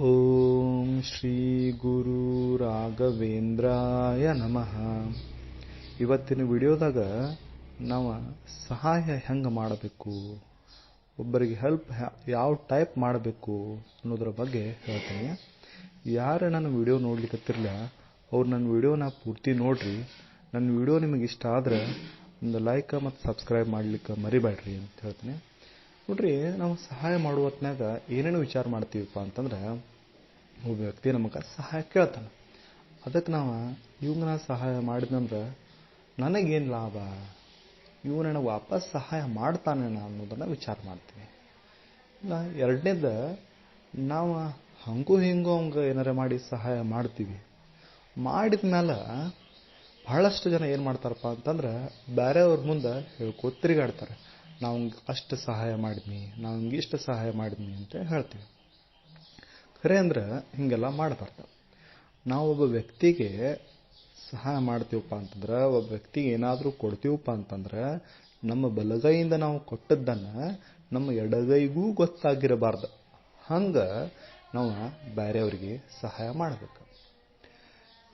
ಓಂ ಶ್ರೀ ಗುರು ರಾಘವೇಂದ್ರಾಯ ನಮಃ. ಇವತ್ತಿನ ವಿಡಿಯೋದಾಗ ನಾವು ಸಹಾಯ ಹೆಂಗೆ ಮಾಡಬೇಕು, ಒಬ್ಬರಿಗೆ ಹೆಲ್ಪ್ ಯಾವ ಟೈಪ್ ಮಾಡಬೇಕು ಅನ್ನೋದ್ರ ಬಗ್ಗೆ ಹೇಳ್ತೀನಿ. ಯಾರು ನನ್ನ ವಿಡಿಯೋ ನೋಡ್ಲಿಕ್ಕತ್ತಿರಲ್ಲ ಅವ್ರು ನನ್ನ ವಿಡಿಯೋನ ಪೂರ್ತಿ ನೋಡ್ರಿ. ನನ್ನ ವಿಡಿಯೋ ನಿಮಗೆ ಇಷ್ಟ ಆದ್ರೆ ಒಂದು ಲೈಕ್ ಮತ್ತು ಸಬ್ಸ್ಕ್ರೈಬ್ ಮಾಡ್ಲಿಕ್ಕೆ ಮರಿಬೇಡ್ರಿ ಅಂತ ಹೇಳ್ತೀನಿ. ನೋಡ್ರಿ, ನಾವು ಸಹಾಯ ಮಾಡುವ ಹೊತ್ನ್ಯಾಗ ಏನೇನು ವಿಚಾರ ಮಾಡ್ತೀವಪ್ಪ ಅಂತಂದ್ರೆ, ಒಬ್ಬ ವ್ಯಕ್ತಿ ನಮಗೆ ಸಹಾಯ ಕೇಳ್ತಾನೆ. ಅದಕ್ಕೆ ನಾವು ಇವಂಗೆ ನಾ ಸಹಾಯ ಮಾಡಿದ್ನಂದ್ರೆ ನನಗೇನು ಲಾಭ? ಇವು ನನಗೆ ವಾಪಸ್ ಸಹಾಯ ಮಾಡ್ತಾನೇನ? ಅನ್ನೋದನ್ನು ವಿಚಾರ ಮಾಡ್ತೀನಿ ಇಲ್ಲ ಎರಡನೇದು, ನಾವು ಹಂಗೂ ಹಿಂಗೂ ಅವಂಗೆ ಏನಾರ ಮಾಡಿ ಸಹಾಯ ಮಾಡ್ತೀವಿ. ಮಾಡಿದ ಮೇಲೆ ಬಹಳಷ್ಟು ಜನ ಏನು ಮಾಡ್ತಾರಪ್ಪ ಅಂತಂದ್ರೆ ಬೇರೆಯವ್ರ ಮುಂದೆ ಹೇಳ್ಕೊ ತಿರುಗಾಡ್ತಾರೆ ನಾವು ಅಷ್ಟು ಸಹಾಯ ಮಾಡಿದ್ನಿ, ನಾವು ಹಿಂಗೆ ಇಷ್ಟು ಸಹಾಯ ಮಾಡಿದ್ನಿ ಅಂತ ಹೇಳ್ತೀವಿ. ಖರೆ ಅಂದ್ರೆ ಹೀಗೆಲ್ಲ ಮಾಡಬಾರ್ದು. ನಾವು ಒಬ್ಬ ವ್ಯಕ್ತಿಗೆ ಸಹಾಯ ಮಾಡ್ತೀವಪ್ಪ ಅಂತಂದ್ರೆ, ಒಬ್ಬ ವ್ಯಕ್ತಿಗೆ ಏನಾದರೂ ಕೊಡ್ತೀವಪ್ಪ ಅಂತಂದ್ರೆ, ನಮ್ಮ ಬಲಗೈಯಿಂದ ನಾವು ಕೊಟ್ಟದ್ದನ್ನು ನಮ್ಮ ಎಡಗೈಗೂ ಗೊತ್ತಾಗಿರಬಾರ್ದು. ಹಂಗೆ ನಾವು ಬೇರೆಯವ್ರಿಗೆ ಸಹಾಯ ಮಾಡಬೇಕು.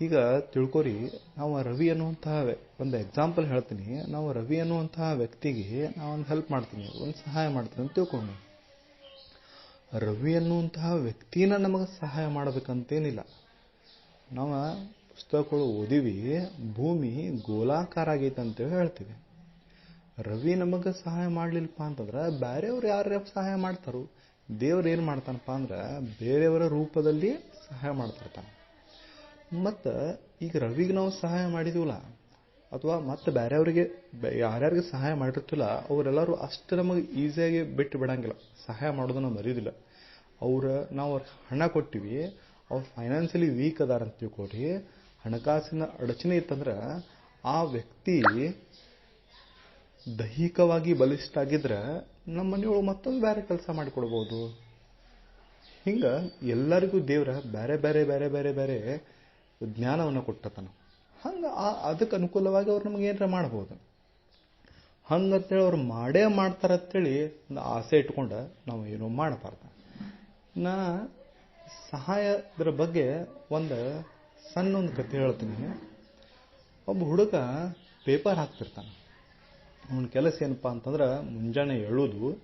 ಈಗ ತಿಳ್ಕೊರಿ, ನಾವು ರವಿ ಅನ್ನುವಂತಹ ಒಂದು ಎಕ್ಸಾಂಪಲ್ ಹೇಳ್ತೀನಿ. ನಾವು ರವಿ ಅನ್ನುವಂತಹ ವ್ಯಕ್ತಿಗೆ ನಾವು ಒಂದು ಹೆಲ್ಪ್ ಮಾಡ್ತೀನಿ, ಒಂದು ಸಹಾಯ ಮಾಡ್ತೀನಿ ಅಂತ ತಿಳ್ಕೊಂಡು ರವಿ ಅನ್ನುವಂತಹ ವ್ಯಕ್ತಿನ ನಮಗೆ ಸಹಾಯ ಮಾಡಬೇಕಂತೇನಿಲ್ಲ. ನಾವು ಪುಸ್ತಕಗಳು ಓದಿವಿ, ಭೂಮಿ ಗೋಲಾಕಾರ ಆಗೈತೆ ಅಂತೇಳಿ ಹೇಳ್ತೀವಿ. ರವಿ ನಮಗೆ ಸಹಾಯ ಮಾಡಲಿಲ್ಲಪ್ಪ ಅಂತಂದ್ರೆ ಬೇರೆಯವ್ರು ಯಾರು ಸಹಾಯ ಮಾಡ್ತಾರೋ, ದೇವ್ರು ಏನು ಮಾಡ್ತಾನಪ್ಪ ಅಂದ್ರೆ ಬೇರೆಯವರ ರೂಪದಲ್ಲಿ ಸಹಾಯ ಮಾಡ್ತಿರ್ತಾನೆ. ಮತ್ತು ಈಗ ರವಿಗೆ ನಾವು ಸಹಾಯ ಮಾಡಿದೀವಲ್ಲ, ಅಥವಾ ಮತ್ತೆ ಬೇರೆಯವ್ರಿಗೆ ಯಾರ್ಯಾರಿಗೆ ಸಹಾಯ ಮಾಡಿರ್ತಿಲ್ಲ, ಅವರೆಲ್ಲರೂ ಅಷ್ಟು ನಮಗೆ ಈಸಿಯಾಗಿ ಬಿಟ್ಟು ಬಿಡಂಗಿಲ್ಲ. ಸಹಾಯ ಮಾಡೋದನ್ನ ಮರೆಯೋದಿಲ್ಲ ಅವ್ರ, ನಾವು ಅವ್ರಿಗೆ ಹಣ ಕೊಟ್ಟಿವಿ, ಅವ್ರು ಫೈನಾನ್ಸಿಯಲಿ ವೀಕ್ ಅದಾರ ಅಂತ ತಿಳ್ಕೊಳ್ಳಿ ಹಣಕಾಸಿನ ಅಡಚಣೆ ಇತ್ತಂದ್ರೆ ಆ ವ್ಯಕ್ತಿ ದೈಹಿಕವಾಗಿ ಬಲಿಷ್ಠ ಆಗಿದ್ರೆ ನಮ್ಮ ಮನೆಯೊಳಗೆ ಮತ್ತೊಂದು ಬೇರೆ ಕೆಲಸ ಮಾಡಿಕೊಡ್ಬೋದು. ಹಿಂಗೆ ಎಲ್ಲರಿಗೂ ದೇವ್ರ ಬೇರೆ ಬೇರೆ ಬೇರೆ ಬೇರೆ ಬೇರೆ ಜ್ಞಾನವನ್ನು ಕೊಟ್ಟತನು. ಹಂಗೆ ಅದಕ್ಕೆ ಅನುಕೂಲವಾಗಿ ಅವ್ರು ನಮ್ಗೆ ಏನಾರ ಮಾಡ್ಬೋದು. ಹಂಗಂತೇಳಿ ಅವ್ರು ಮಾಡೇ ಮಾಡ್ತಾರೆ ಅಂತೇಳಿ ಒಂದು ಆಸೆ ಇಟ್ಕೊಂಡು ನಾವು ಏನೋ ಮಾಡಬಾರ್ದು. ನಾ ಸಹಾಯದ್ರ ಬಗ್ಗೆ ಒಂದು ಸಣ್ಣ ಒಂದು ಕಥೆ ಹೇಳ್ತೀನಿ. ಒಬ್ಬ ಹುಡುಗ ಪೇಪರ್ ಹಾಕ್ತಿರ್ತಾನೆ. ಅವನ ಕೆಲಸ ಏನಪ್ಪ ಅಂತಂದ್ರೆ ಮುಂಜಾನೆ ಎಳೋದು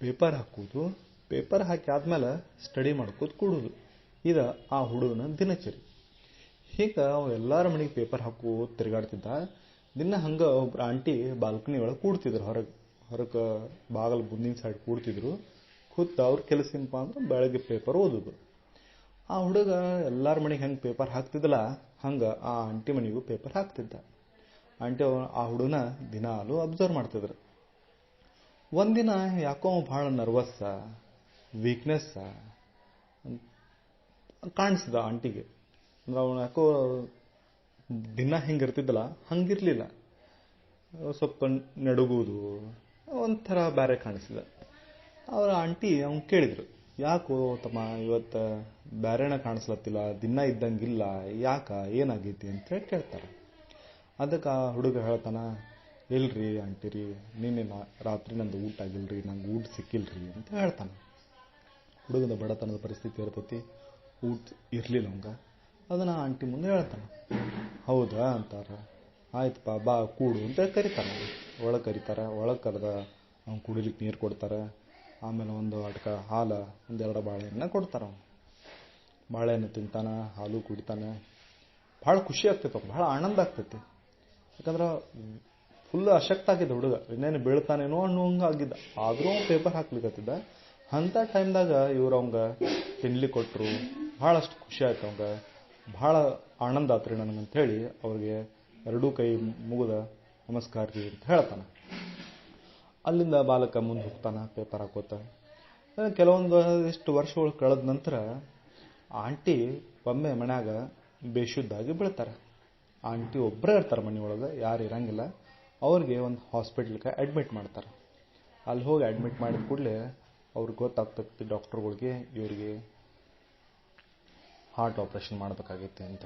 ಪೇಪರ್ ಹಾಕೋದು, ಪೇಪರ್ ಹಾಕಿ ಆದ್ಮೇಲೆ ಸ್ಟಡಿ ಮಾಡ್ಕೋದು ಕೂಡೋದು. ಇದು ಆ ಹುಡುಗನ ದಿನಚರಿ. ಹೀಗೆ ಅವ ಎಲ್ಲರ ಮನೆಗೆ ಪೇಪರ್ ಹಾಕು ತಿರುಗಾಡ್ತಿದ್ದ. ದಿನ ಹಂಗೆ ಒಬ್ರು ಆಂಟಿ ಬಾಲ್ಕನಿ ಒಳಗೆ ಕೂಡ್ತಿದ್ರು. ಹೊರಗೆ ಹೊರಗೆ ಬಾಗಲ್ ಬುಂದಿನ ಸೈಡ್ ಕೂಡ್ತಿದ್ರು. ಕೂತ ಅವ್ರ ಕೆಲಸ ಅಂದ್ರೆ ಬೆಳಗ್ಗೆ ಪೇಪರ್ ಓದೋದು. ಆ ಹುಡುಗ ಎಲ್ಲರ ಮನೆಗೆ ಹೆಂಗೆ ಪೇಪರ್ ಹಾಕ್ತಿದ್ದಲ್ಲ ಹಂಗೆ ಆ ಆಂಟಿ ಮನೆಗೂ ಪೇಪರ್ ಹಾಕ್ತಿದ್ದ. ಆಂಟಿ ಆ ಹುಡುಗನ ದಿನಾಲು ಅಬ್ಸರ್ವ್ ಮಾಡ್ತಿದ್ರು. ಒಂದಿನ ಯಾಕೋ ಭಾಳ ನರ್ವಸ್ಸ ವೀಕ್ನೆಸ್ ಕಾಣಿಸಿದ ಆಂಟಿಗೆ ಅಂದ್ರೆ ಅವನು ಯಾಕೋ ದಿನ ಹೆಂಗಿರ್ತಿದ್ದಲ್ಲ, ಹಂಗಿರ್ಲಿಲ್ಲ. ಸ್ವಲ್ಪ ನಡುಗುವುದು, ಒಂಥರ ಬೇರೆ ಕಾಣಿಸಿದ ಅವರ ಆಂಟಿ ಅವ್ನು ಕೇಳಿದ್ರು, ಯಾಕೋ ತಮ್ಮ ಇವತ್ತು ಬ್ಯಾರೇನ ಕಾಣಿಸ್ಲತ್ತಿಲ್ಲ, ದಿನ ಇದ್ದಂಗಿಲ್ಲ, ಯಾಕ, ಏನಾಗೈತಿ? ಅಂತ ಹೇಳಿ ಕೇಳ್ತಾರೆ. ಅದಕ್ಕೆ ಆ ಹುಡುಗ ಹೇಳ್ತಾನ, ಇಲ್ರಿ ಆಂಟಿರಿ ನಿನ್ನೆ ರಾತ್ರಿ ನಂದು ಊಟ ಆಗಿಲ್ರಿ, ನಂಗೆ ಊಟ ಸಿಕ್ಕಿಲ್ರಿ, ಅಂತ ಹೇಳ್ತಾನೆ. ಹುಡುಗನ ಬಡತನದ ಪರಿಸ್ಥಿತಿ ಇರ್ತೈತಿ, ಊಟ ಇರಲಿಲ್ಲ ಅವಂಗ ಅದನ್ನು ಆಂಟಿ ಮುಂದೆ ಹೇಳ್ತಾನೆ. ಹೌದಾ ಅಂತಾರೆ. ಆಯ್ತಪ್ಪ, ಬಾ, ಕೂಡು ಅಂತ ಕರಿತಾನೆ ಒಳಗೆ ಕರಿತಾರೆ. ಒಳಗೆ ಕರೆದ ಅವ್ನು ಕುಡಿಲಿಕ್ಕೆ ನೀರು ಕೊಡ್ತಾರೆ. ಆಮೇಲೆ ಒಂದು ಅಟ್ಕ ಹಾಲು, ಒಂದೆರಡು ಬಾಳೆಹಣ್ಣು ಕೊಡ್ತಾರೆ ಅವನು. ಬಾಳೆಹಣ್ಣು ತಿಂತಾನೆ, ಹಾಲು ಕುಡಿತಾನೆ. ಭಾಳ ಖುಷಿ ಆಗ್ತೈತೆ ಭಾಳ ಆನಂದ ಆಗ್ತೈತಿ. ಯಾಕಂದ್ರೆ ಫುಲ್ ಅಶಕ್ತ ಆಗಿದ್ದ ಹುಡುಗ. ಇನ್ನೇನು ಬೀಳ್ತಾನೇನೋ ಅನ್ನೋ ಹಂಗೆ ಆಗಿದ್ದ. ಆದರೂ ಪೇಪರ್ ಹಾಕ್ಲಿಕ್ಕತ್ತಿದ್ದ ಅಂಥ ಟೈಮ್ದಾಗ ಇವ್ರು ಅವಂಗ ತಿನ್ಲಿಕ್ಕೆ ಕೊಟ್ಟರು ಭಾಳಷ್ಟು ಖುಷಿ ಆಯ್ತು ಅವಂಗ ಭಾಳ ಆನಂದ ಆತ್ರಿ ನನಗಂತ ಹೇಳಿ ಅವ್ರಿಗೆ ಎರಡೂ ಕೈ ಮುಗಿದ ನಮಸ್ಕಾರ ರೀ ಅಂತ ಹೇಳ್ತಾನೆ. ಅಲ್ಲಿಂದ ಬಾಲಕ ಮುಂದೆ ಹೋಗ್ತಾನೆ, ಪೇಪರ್ ಹಾಕೋತ. ಕೆಲವೊಂದು ಇಷ್ಟು ವರ್ಷಗಳು ಕಳೆದ ನಂತರ ಆಂಟಿ ಒಮ್ಮೆ ಮನ್ಯಾಗ ಬೇಶುದ್ದಾಗಿ ಬೀಳ್ತಾರೆ. ಆಂಟಿ ಒಬ್ಬರೇ ಇರ್ತಾರೆ ಮನೆಯೊಳಗೆ, ಯಾರು ಇರಂಗಿಲ್ಲ. ಅವ್ರಿಗೆ ಒಂದು ಹಾಸ್ಪಿಟ್ಲ್ಗೆ ಅಡ್ಮಿಟ್ ಮಾಡ್ತಾರೆ. ಅಲ್ಲಿ ಹೋಗಿ ಅಡ್ಮಿಟ್ ಮಾಡಿದ ಕೂಡಲೇ ಅವ್ರಿಗೆ ಗೊತ್ತಾಗ್ತೈತಿ ಡಾಕ್ಟ್ರುಗಳಿಗೆ ಇವರಿಗೆ ಹಾರ್ಟ್ ಆಪ್ರೇಷನ್ ಮಾಡಬೇಕಾಗಿತ್ತು ಅಂತ.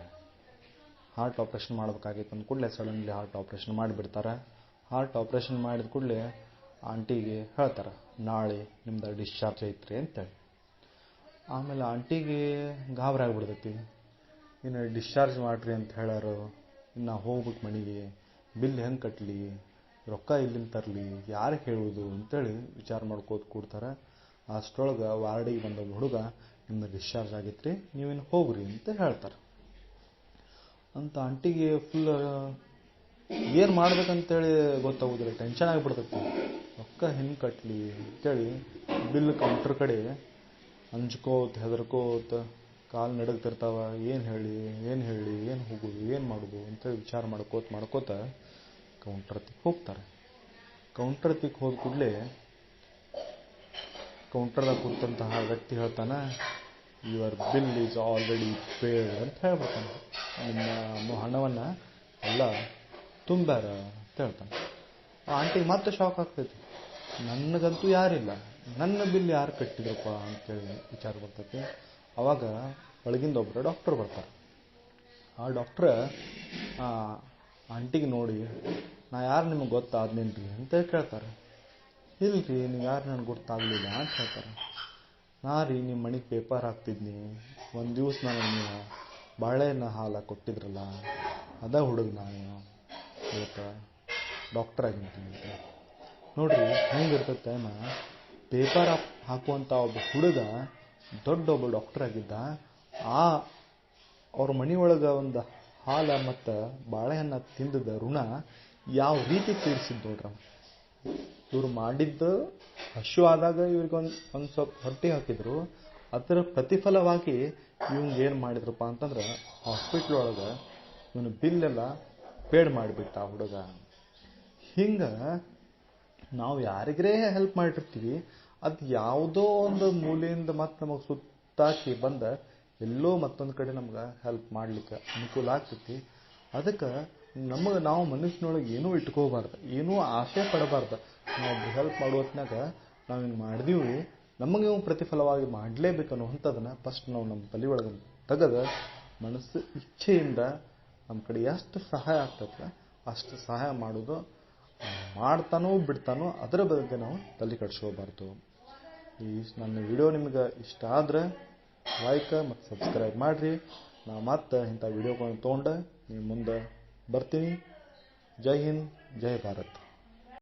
ಹಾರ್ಟ್ ಆಪ್ರೇಷನ್ ಮಾಡಬೇಕಾಗಿತ್ತು ಅಂದ ಕೂಡಲೇ ಸಡನ್ಲಿ ಹಾರ್ಟ್ ಆಪ್ರೇಷನ್ ಮಾಡಿಬಿಡ್ತಾರೆ. ಹಾರ್ಟ್ ಆಪ್ರೇಷನ್ ಮಾಡಿದ ಕೂಡಲೇ ಆಂಟಿಗೆ ಹೇಳ್ತಾರೆ, ನಾಳೆ ನಿಮ್ದು ಡಿಸ್ಚಾರ್ಜ್ ಐತ್ರಿ ಅಂತೇಳಿ ಆಮೇಲೆ ಆಂಟಿಗೆ ಗಾಬರಿ ಆಗಿಬಿಡ್ತೈತಿ. ಇನ್ನು ಡಿಸ್ಚಾರ್ಜ್ ಮಾಡ್ರಿ ಅಂತ ಹೇಳ್ಯಾರು ಇನ್ನು ಹೋಗ್ಬೇಕು ಮನೆಗೆ. ಬಿಲ್ ಹೆಂಗೆ ಕಟ್ಟಲಿ ರೊಕ್ಕ ಇಲ್ಲಿಂದ ತರಲಿ? ಯಾರಿಗೆ ಹೇಳುವುದು ಅಂತೇಳಿ ವಿಚಾರ ಮಾಡ್ಕೋತ ಕೂಡ್ತಾರೆ. ಅಷ್ಟರೊಳಗೆ ವಾರ್ಡಿಗೆ ಬಂದ ಹುಡುಗ ನಿಮ್ದು ಡಿಸ್ಚಾರ್ಜ್ ಆಗೈತ್ರಿ ನೀವಿನ್ನು ಹೋಗ್ರಿ ಅಂತ ಹೇಳ್ತಾರೆ. ಅಂತ ಆಂಟಿಗೆ ಫುಲ್ ಏನು ಮಾಡ್ಬೇಕಂತೇಳಿ ಗೊತ್ತಾಗೋದಿಲ್ಲ ಟೆನ್ಷನ್ ಆಗಿಬಿಡ್ತೈತಿ. ರೊಕ್ಕ ಹೆಂಗೆ ಕಟ್ಟಲಿ ಅಂತೇಳಿ ಬಿಲ್ ಕೌಂಟರ್ ಕಡೆ ಅಂಜ್ಕೋತ, ಹೆದರ್ಕೋತ, ಕಾಲು ನಡಗ್ತಿರ್ತಾವ, ಏನು ಹೇಳಿ ಏನು ಹೇಳಿ, ಏನು ಹೋಗೋದು ಏನು ಮಾಡೋದು ಅಂತೇಳಿ ವಿಚಾರ ಮಾಡ್ಕೋತ ಮಾಡ್ಕೋತ ಕೌಂಟರ್ ತಿಕ್ ಹೋಗ್ತಾರೆ. ಕೌಂಟರ್ ತಿಕ್ ಹೋದ ಕೂಡಲೇ ಕೌಂಟರ್ದಾಗ ಕೂತಂತಹ ವ್ಯಕ್ತಿ ಹೇಳ್ತಾನೆ your bill is already paid ಅಂತ ಹೇಳ್ಬಿಡ್ತಾನೆ. ನಿಮ್ಮ ಹಣವನ್ನು ಎಲ್ಲ ತುಂಬಾರ ಅಂತ ಹೇಳ್ತಾನೆ. ಆ ಆಂಟಿಗೆ ಮತ್ತೆ ಶಾಕ್ ಆಗ್ತೈತಿ. ನನಗಂತೂ ಯಾರಿಲ್ಲ. ನನ್ನ ಬಿಲ್ ಯಾರು ಕಟ್ಟಿದ್ರಪ್ಪ ಅಂತೇಳಿ ವಿಚಾರ ಬರ್ತೈತಿ. ಅವಾಗ ಒಳಗಿಂದ ಒಬ್ಬರು ಡಾಕ್ಟರ್ ಬರ್ತಾರೆ. ಆ ಡಾಕ್ಟ್ರ ಆಂಟಿಗೆ ನೋಡಿ, ನಾ ಯಾರು ನಿಮಗೆ ಗೊತ್ತಾದ್ನೇನ್ರಿ ಅಂತ ಕೇಳ್ತಾರೆ. ಇಲ್ರಿ, ನೀವು ಯಾರು ನನಗೆ ಗೊತ್ತಾಗಲಿಲ್ಲ ಅಂತ ಹೇಳ್ತಾರೆ. ನಾ ರೀ ನಿಮ್ಮ ಮನೆಗೆ ಪೇಪರ್ ಹಾಕ್ತಿದ್ನಿ. ಒಂದು ದಿವಸ ನಾನು ನೀವು ಬಾಳೆಹಣ್ಣು ಹಾಲು ಕೊಟ್ಟಿದ್ರಲ್ಲ, ಅದ ಹುಡುಗ ನಾನು. ಇವತ್ತು ಡಾಕ್ಟರ್ ಅಂತ. ನೋಡ್ರಿ ಹೆಂಗಿರ್ತದೆ ಟೈಮ ಪೇಪರ್ ಹಾಕುವಂಥ ಒಬ್ಬ ಹುಡುಗ, ದೊಡ್ಡ ಒಬ್ಬ ಡಾಕ್ಟರ್ ಆಗಿದ್ದ. ಆ ಅವ್ರ ಮನೆಯೊಳಗೆ ಒಂದು ಹಾಲ ಮತ್ತು ಬಾಳೆಹಣ್ಣ ತಿಂದದ ಋಣ ಯಾವ ರೀತಿ ತೀರಿಸಿದ್ದು ನೋಡ್ರ ಇವ್ರು ಮಾಡಿದ್ದು ಹಶು ಆದಾಗ ಇವ್ರಿಗೆ ಒಂದು ಸ್ವಲ್ಪ ಹೊಟ್ಟೆ ಹಾಕಿದ್ರು. ಅದರ ಪ್ರತಿಫಲವಾಗಿ ಇವ್ಗೆ ಏನು ಮಾಡಿದ್ರಪ್ಪ ಅಂತಂದ್ರೆ ಹಾಸ್ಪಿಟ್ಲ್ ಒಳಗೆ ಇವನು ಬಿಲ್ ಎಲ್ಲ ಪೇಡ್ ಮಾಡಿಬಿಟ್ಟ ಆ ಹುಡುಗ. ಹಿಂಗೆ ನಾವು ಯಾರಿಗರೇ ಹೆಲ್ಪ್ ಮಾಡಿರ್ತೀವಿ, ಅದು ಯಾವುದೋ ಒಂದು ಮೂಲೆಯಿಂದ ಮತ್ತೆ ನಮಗೆ ಸುತ್ತಾಕಿ ಬಂದ ಎಲ್ಲೋ ಮತ್ತೊಂದು ಕಡೆ ನಮ್ಗೆ ಹೆಲ್ಪ್ ಮಾಡ್ಲಿಕ್ಕೆ ಅನುಕೂಲ ಆಗ್ತೈತಿ. ಅದಕ್ಕೆ ನಮಗೆ ನಾವು ಮನುಷ್ಯನೊಳಗೆ ಏನೂ ಇಟ್ಕೋಬಾರ್ದು, ಏನೂ ಆಸೆ ಪಡಬಾರ್ದು. ನಾವು ಹೆಲ್ಪ್ ಮಾಡೋ ಹೊತ್ನಾಗ ನಾವು ಹಿಂಗೆ ಮಾಡಿದೀವಿ. ನಮಗೆ ಇವು ಪ್ರತಿಫಲವಾಗಿ ಮಾಡಲೇಬೇಕು ಅನ್ನೋವಂಥದ್ದನ್ನು ಫಸ್ಟ್ ನಾವು ನಮ್ಮ ತಲೆ ಒಳಗೆ ತೆಗೆದು ಮನಸ್ಸು ಇಚ್ಛೆಯಿಂದ ನಮ್ಮ ಕಡೆ ಎಷ್ಟು ಸಹಾಯ ಆಗ್ತೈತೆ ಅಷ್ಟು ಸಹಾಯ ಮಾಡೋದು, ಮಾಡ್ತಾನೋ ಬಿಡ್ತಾನೋ ಅದರ ಬಗ್ಗೆ ನಾವು ತಲೆ ಕೆಡಿಸ್ಕೋಬಾರ್ದು. ಈ ನನ್ನ ವಿಡಿಯೋ ನಿಮ್ಗೆ ಇಷ್ಟ ಆದ್ರೆ ಲೈಕ್ ಮತ್ತು ಸಬ್ಸ್ಕ್ರೈಬ್ ಮಾಡಿರಿ. ನಾ ಮತ್ತೆ ಇಂಥ ವಿಡಿಯೋಗಳನ್ನು ತೊಗೊಂಡು ನಿಮ್ಮ ಮುಂದೆ ಬರ್ತೀನಿ. ಜೈ ಹಿಂದ್, ಜೈ ಭಾರತ್.